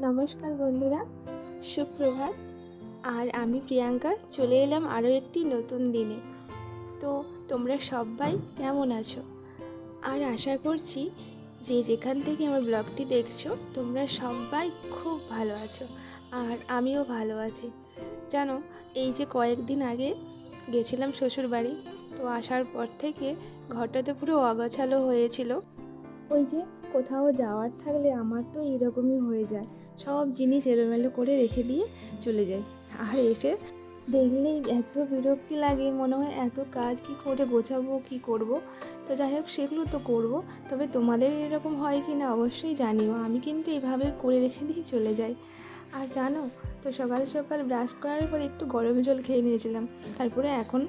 নমস্কার বন্ধুরা, সুপ্রভাত। আর আমি প্রিয়াঙ্কা, চলে এলাম আরও একটি নতুন দিনে। তো তোমরা সবাই কেমন আছো? আর আশা করছি যে যেখান থেকে আমার ব্লগটি দেখছ, তোমরা সবাই খুব ভালো আছো। আর আমিও ভালো আছি। জানো, এই যে কয়েকদিন আগে গেছিলাম শ্বশুর বাড়ি তো আসার পর থেকে ঘরটাতে পুরো অগোছালো হয়েছিল। ওই যে কোথাও যাওয়ার থাকলে আমার তো এরকমই হয়ে যায়। সব জিনিস এলোমেলো করে রেখে দিয়ে চলে যাই আর এসে দেখলেই এত বিরক্তি লাগে, মনে হয় এত কাজ কি করে গোছাবো, কি করব? তো যাই হোক, সেগুলো তো করব। তবে তোমাদের এরকম হয় কি না অবশ্যই জানিও, আমি কিন্তু এভাবে করে রেখে দিয়ে চলে যাই। আর জানো, তো সকাল সকাল ব্রাশ করার পর একটু গরম জল খেয়ে নিয়েছিলাম। তারপরে এখন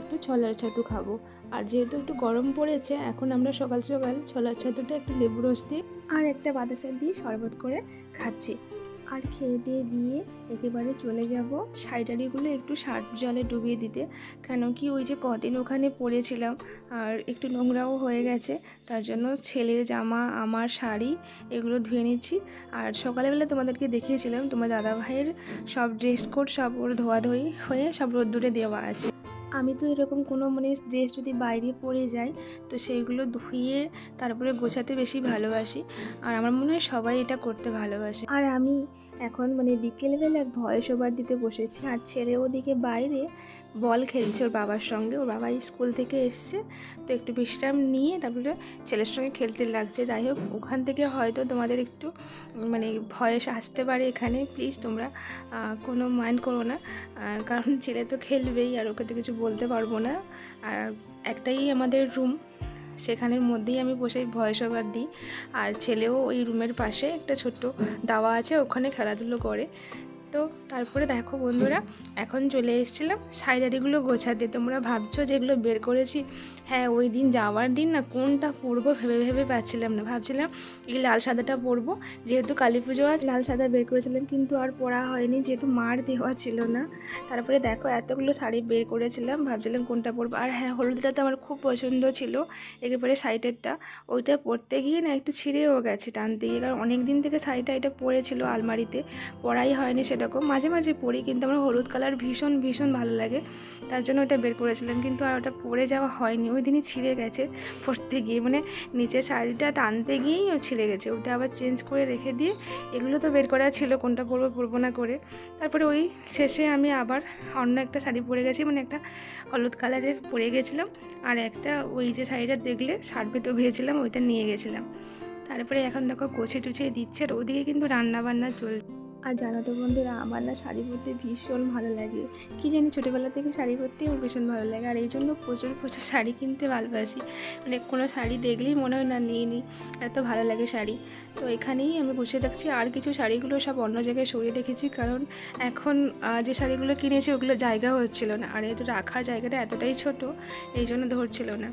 একটু ছলার ছাতু খাব। আর যেহেতু একটু গরম পড়েছে, এখন আমরা সকাল সকাল ছোলার ছাতুটা একটু লেবু রস দিয়ে আর একটা বাতাসা দিয়ে শরবত করে খাচ্ছি। আর খেয়ে দিয়ে দিয়ে একেবারে চলে যাব শাড়িটারিগুলো একটু সার্ফ জলে ডুবিয়ে দিতে। কেন কি ওই যে কদিন ওখানে পরেছিলাম আর একটু নোংরাও হয়ে গেছে, তার জন্য ছেলের জামা, আমার শাড়ি এগুলো ধুয়ে নিচ্ছি। আর সকালবেলা তোমাদেরকে দেখিয়েছিলাম তোমার দাদা ভাইয়ের সব ড্রেস কোড সব ওর ধোয়াধুয়ি হয়ে সব রোদ্দুরে দেওয়া আছে। আমি তো এরকম কোনো মানে ড্রেস যদি বাইরে পরে যাই, তো সেইগুলো ধুয়ে তারপরে গোছাতে বেশি ভালোবাসি। আর আমার মনে হয় সবাই এটা করতে ভালোবাসে। আর আমি এখন মানে বিকেলবেলা ভয়েস ওভার দিতে বসেছি, আর ছেলে ওদিকে বাইরে বল খেলছে ওর বাবার সঙ্গে। ওর বাবা স্কুল থেকে এসছে, তো একটু বিশ্রাম নিয়ে তারপরে ছেলের সঙ্গে খেলতে লাগছে। যাই হোক, ওখান থেকে হয়তো তোমাদের একটু মানে ভয়েস আসতে পারে এখানে। প্লিজ তোমরা কোনো মাইন্ড করো না। কারণ ছেলে তো খেলবেই, আর ওকে তো কিছু বলতে পারব না। আর একটাই আমাদের রুম সেখানের মধ্যেই আমি বসে ভয়েস ওভার দিই। আর ছেলেও ওই রুমের পাশে একটা ছোট্ট দাওয়া আছে, ওখানে খেলাধুলো করে। তো তারপরে দেখো বন্ধুরা, এখন চলে এসেছিলাম শাড়িদারিগুলো গোছাতে। তোমরা ভাবছ যেগুলো বের করেছি? হ্যাঁ ওই দিন যাওয়ার দিন না কোনটা পরবো ভেবে ভেবে পাচ্ছিলাম না। ভাবছিলাম এই লাল সাদাটা পরবো, যেহেতু কালী পুজো আজ, লাল সাদা বের করেছিলাম কিন্তু আর পরা হয়নি, যেহেতু মার দেওয়া ছিল না। তারপরে দেখো এতগুলো শাড়ি বের করেছিলাম, ভাবছিলাম কোনটা পরবো। আর হ্যাঁ হলুদটা তো আমার খুব পছন্দ ছিল, একেবারে সাইডেরটা ওইটা পরতে গিয়ে না একটু ছিঁড়েও গেছে টানতে গিয়ে, কারণ অনেক দিন থেকে শাড়িটা এটা পরেছিল আলমারিতে, পরাই হয়নি সেরকম মাঝে মাঝে পরি কিন্তু আমার হলুদ কালার ভীষণ ভীষণ ভালো লাগে। তার জন্য ওটা বের করেছিলাম, কিন্তু আর ওটা পরে যাওয়া হয়নি। ওই দিনই ছিঁড়ে গেছে পরতে গিয়ে মানে নিচের শাড়িটা টানতে গিয়েই ও ছিঁড়ে গেছে। ওটা আবার চেঞ্জ করে রেখে দিয়ে এগুলো তো বের করা ছিল, কোনটা পরবো পরবো না করে। তারপরে ওই শেষে আমি আবার অন্য একটা শাড়ি পরে গেছি মানে একটা হলুদ কালারের পরে গেছিলাম। আর একটা ওই যে শাড়িটা দেখলে শার্টে ডুবিয়েছিলাম ওইটা নিয়ে গেছিলাম। তারপরে এখন দেখো কচি টুচিয়ে দিচ্ছে, আর ওদিকে কিন্তু রান্না বান্না চলছে। আর জানো তো বন্ধুরা, আমার না শাড়ি পরতে ভীষণ ভালো লাগে। কি জানি ছোটোবেলা থেকে শাড়ি পরতেই আমার ভীষণ ভালো লাগে। আর এই জন্য প্রচুর প্রচুর শাড়ি কিনতে ভালোবাসি। মানে কোনো শাড়ি দেখলেই মনে হয় না, নিয়ে নিই এত ভালো লাগে শাড়ি। তো এখানেই আমি বসে থাকছি। আর কিছু শাড়িগুলো সব অন্য জায়গায় সরিয়ে রেখেছি। কারণ এখন যে শাড়িগুলো কিনেছি, ওগুলো জায়গা হচ্ছিল না। আর এটা রাখার জায়গাটা এতটাই ছোট, এই জন্য ধরছিল না।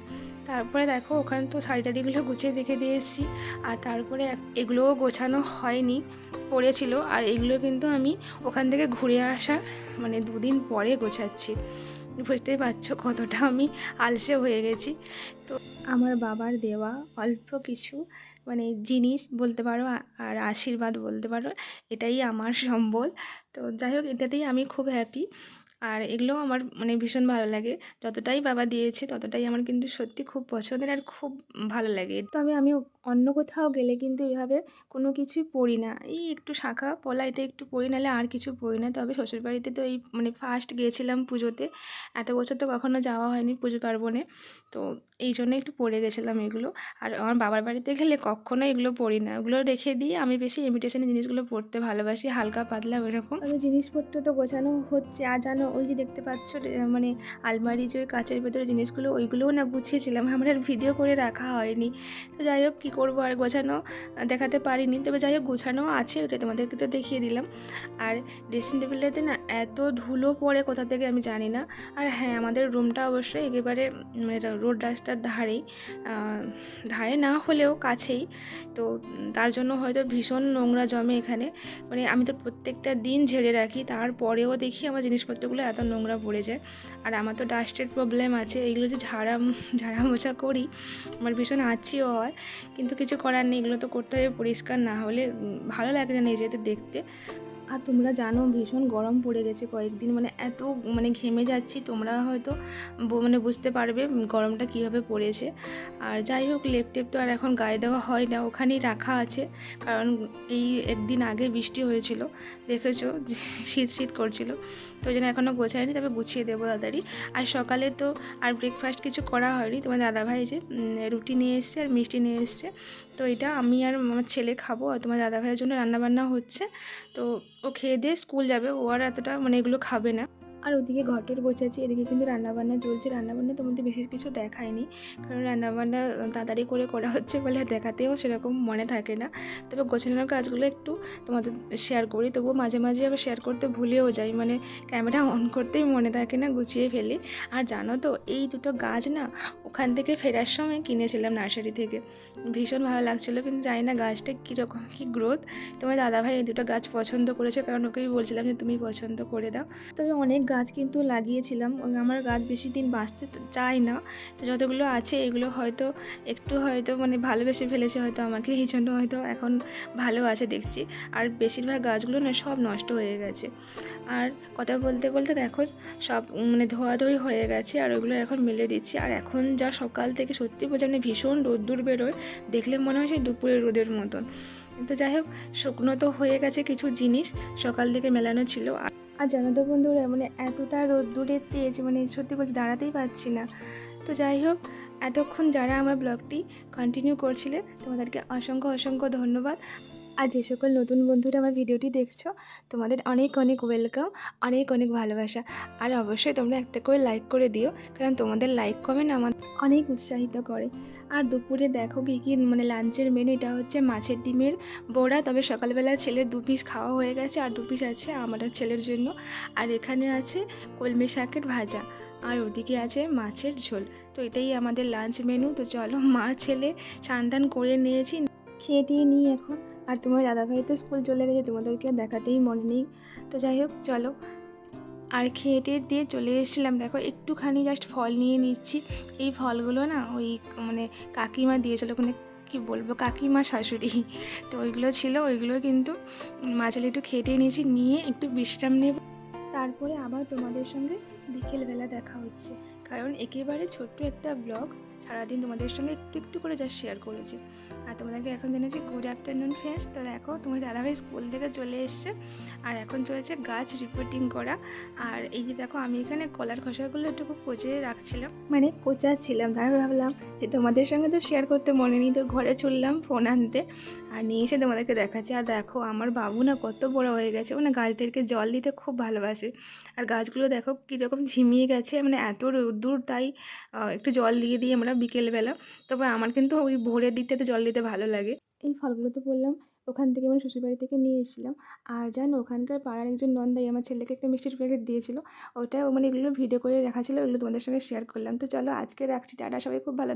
তারপরে দেখো, ওখানে তো শাড়ি টাড়িগুলো গুছিয়ে রেখে দিয়ে এসেছি। আর তারপরে এগুলোও গোছানো হয়নি, পড়েছিল। আর এগুলো কিন্তু আমি ওখান থেকে ঘুরে আসার মানে দুদিন পরে গোছাচ্ছি। বুঝতেই পারছ কতটা আমি আলসে হয়ে গেছি। তো আমার বাবার দেওয়া অল্প কিছু মানে জিনিস বলতে পারো আর আশীর্বাদ বলতে পারো, এটাই আমার সম্বল। তো যাই হোক, এটাতেই আমি খুব হ্যাপি আর এগুলোও আমার মানে ভীষণ ভালো লাগে। যতটাই বাবা দিয়েছে, ততটাই আমার কিন্তু সত্যি খুব পছন্দের আর খুব ভালো লাগে। তবে আমি অন্য কোথাও গেলে কিন্তু এভাবে কোনো কিছুই পড়ি না। এই একটু শাখা পলা, এটা একটু পড়ি নাহলে আর কিছু পড়ি না। তবে শ্বশুরবাড়িতে তো এই মানে ফার্স্ট গিয়েছিলাম পুজোতে। এত বছর তো কখনো যাওয়া হয়নি পুজো পার্বণে। তো এই জন্য একটু পড়ে গেছিলাম এগুলো। আর আমার বাবার বাড়িতে গেলে কখনো এগুলো পড়ি না। ওগুলো রেখে দিয়ে আমি বেশি ইমিটেশনের জিনিসগুলো পড়তে ভালোবাসি, হালকা পাতলা ওইরকম। তবে জিনিসপত্র তো গোছানো হচ্ছে, আর জানো ওই যে দেখতে পাচ্ছ মানে আলমারি যে ওই কাঁচের ভেতরে জিনিসগুলো, ওইগুলোও না গুছিয়েছিলাম। আমার আর ভিডিও করে রাখা হয়নি। তো যাই হোক, কী করব? আর গোছানো দেখাতে পারিনি। তবে যাই হোক, গোছানো আছে, ওটা তোমাদেরকে তো দেখিয়ে দিলাম। আর ড্রেসিং টেবিলটাতে না এত ধুলো পড়ে কোথা থেকে আমি জানি না। আর হ্যাঁ আমাদের রুমটা অবশ্যই একেবারে মানে রোড রাস্তার ধারেই ধারে না হলেও কাছেই। তো তার জন্য হয়তো ভীষণ নোংরা জমে এখানে। মানে আমি তো প্রত্যেকটা দিন ঝেড়ে রাখি, তারপরেও দেখি আমার জিনিসপত্রগুলো এত নোংরা পড়ে যায়। আর আমার তো ডাস্টের প্রবলেম আছে এইগুলো যে ঝাড়া ঝাড়া মোছা করি, আমার ভীষণ আছিও হয়। কিন্তু কিছু করার নেই, এগুলো তো করতে হবে পরিষ্কার না হলে ভালো লাগে না নিজেদের দেখতে। আর তোমরা জানো ভীষণ গরম পড়ে গেছে কয়েকদিন মানে এত মানে ঘেমে যাচ্ছি, তোমরা হয়তো মানে বুঝতে পারবে গরমটা কীভাবে পড়েছে। আর যাই হোক লেপটেপ তো আর এখন গায়ে দেওয়া হয় না, ওখানেই রাখা আছে। কারণ এই একদিন আগে বৃষ্টি হয়েছিল, দেখেছ শীত শীত করছিল। তো ওই জন্য এখনও গোছায়নি, তবে গুছিয়ে দেবো তাড়াতাড়ি। আর সকালে তো আর ব্রেকফাস্ট কিছু করা হয়নি। তোমার দাদাভাই যে রুটি নিয়ে এসছে আর মিষ্টি নিয়ে এসছে। তো এটা আমি আর আমার ছেলে খাব আর তোমার দাদাভাইয়ের জন্য রান্নাবান্না হচ্ছে। তো ও খেয়ে দিয়ে স্কুল যাবে। ও আর এতটা মানে এগুলো খাবে না। আর ওদিকে ঘটর গোছাচ্ছি, এদিকে কিন্তু রান্নাবান্না চলছে। রান্নাবান্না তোমাদের বিশেষ কিছু দেখায়নি, কারণ রান্নাবান্না তাড়াতাড়ি করে করা হচ্ছে বলে দেখাতেও সেরকম মনে থাকে না। তবে গোছানোর কাজগুলো একটু তোমাদের শেয়ার করি, তবুও মাঝে মাঝে আবার শেয়ার করতে ভুলেও যাই মানে ক্যামেরা অন করতেই মনে থাকে না, গুছিয়ে ফেলি। আর জানো তো, এই দুটো গাছ না ওখান থেকে ফেরার সময় কিনেছিলাম নার্সারি থেকে। ভীষণ ভালো লাগছিল, কিন্তু জানি না গাছটা কীরকম, কী গ্রোথ। তোমার দাদাভাই এই দুটো গাছ পছন্দ করেছে, কারণ ওকেই বলছিলাম যে তুমি পছন্দ করে দাও। তবে অনেক গাছ কিন্তু লাগিয়েছিলাম আমার গাছ বেশি দিন বাঁচতে চায় না। তো যতগুলো আছে, এগুলো হয়তো একটু হয়তো মানে ভালোবেসে ফেলেছে হয়তো আমাকে, এই জন্য হয়তো এখন ভালো আছে দেখছি। আর বেশিরভাগ গাছগুলো না সব নষ্ট হয়ে গেছে। আর কথা বলতে বলতে দেখো, সব মানে ধোয়াধুয়ি হয়ে গেছে, আর ওগুলো এখন মেলে দিচ্ছি। আর এখন যা সকাল থেকে সত্যি বলছি মানে ভীষণ রোদ্দুর বেরোয়, দেখলে মনে হয় সেই দুপুরের রোদের মতন। তো যাই হোক, শুকনো তো হয়ে গেছে কিছু জিনিস, সকাল থেকে মেলানো ছিল। আর আর জানো তো বন্ধুরা মানে এতটা রোদ্দুরের তেজ মানে সত্যি বলছি দাঁড়াতেই পারছি না। তো যাই হোক, এতক্ষণ যারা আমার ব্লগটি কন্টিনিউ করছিলে, তোমাদেরকে অসংখ্য অসংখ্য ধন্যবাদ। আর যে সকল নতুন বন্ধুরা আমার ভিডিওটি দেখছ, তোমাদের অনেক অনেক ওয়েলকাম অনেক অনেক ভালোবাসা। আর অবশ্যই তোমরা একটা করে লাইক করে দিও, কারণ তোমাদের লাইক কমেন্ট আমার অনেক উৎসাহিত করে। আর দুপুরে দেখো কী কী মানে লাঞ্চের মেনু এটা হচ্ছে মাছের ডিমের বড়া, তবে সকালবেলা ছেলের দু পিস খাওয়া হয়ে গেছে, আর দু পিস আছে আমার ছেলের জন্য। আর এখানে আছে কলমি শাকের ভাজা, আর ওদিকে আছে মাছের ঝোল। তো এটাই আমাদের লাঞ্চ মেনু তো চলো মা, ছেলে স্নান করে নিয়েছি, খেয়ে টিয়ে নিই এখন। আর তোমার দাদাভাই তো স্কুল চলে গেছে, তোমাদেরকে দেখাতেই মনে নেই। তো যাই হোক, চলো। আর খেয়ে দিয়ে চলে এসেছিলাম। দেখো, একটুখানি জাস্ট ফল নিয়ে নিচ্ছি। এই ফলগুলো না ওই মানে কাকিমা দিয়েছিল মানে কি বলব, কাকিমা শাশুড়ি। তো ওইগুলো ছিল, ওইগুলো কিন্তু মাঝালি একটু খেটে নিয়েছি, নিয়ে একটু বিশ্রাম নেব। তারপরে আবার তোমাদের সঙ্গে বিকেলবেলা দেখা হচ্ছে। কারণ একেবারে ছোট্ট একটা ব্লগ। সারাদিন তোমাদের সঙ্গে একটু একটু করে যা শেয়ার করেছি। আর তোমাদেরকে এখন জেনেছি গুড আফটারনুন ফ্রেন্ডস তো দেখো, তোমার দাদাভাই স্কুল থেকে চলে এসছে। আর এখন চলেছে গাছ রিপোর্টিং করা। আর এই যে দেখো, আমি এখানে কলার খোসাগুলো একটু কচে রাখছিলাম। মানে কোচাচ্ছিলাম তারপর ভাবলাম যে তোমাদের সঙ্গে তো শেয়ার করতে মনে নেই, তো ঘরে চললাম ফোন আনতে। আর নিয়ে এসে তোমাদেরকে দেখাচ্ছি। আর দেখো, আমার বাবু না কত বড় হয়ে গেছে। মানে গাছদেরকে জল দিতে খুব ভালোবাসে। আর গাছগুলো দেখো কীরকম ঝিমিয়ে গেছে মানে এত রোদ্দুর, তাই একটু জল দিয়ে দিয়ে আমরা বিকেলবেলা। তবে আমার কিন্তু ওই ভোরের দিকটাতে জল দিতে ভালো লাগে। এই ফলগুলো তো বললাম, ওখান থেকে আমি শ্বশুরবাড়ি থেকে নিয়ে এসেছিলাম। আর জানো, ওখানকার পাড়ার একজন নন্দাই আমার ছেলেকে একটা মিষ্টির প্যাকেট দিয়েছিল। ওটা মানে এগুলো ভিডিও করে রাখা ছিল, ওগুলো তোমাদের সঙ্গে শেয়ার করলাম। তো চলো আজকে রাখছি, টাটা, সবাই খুব ভালো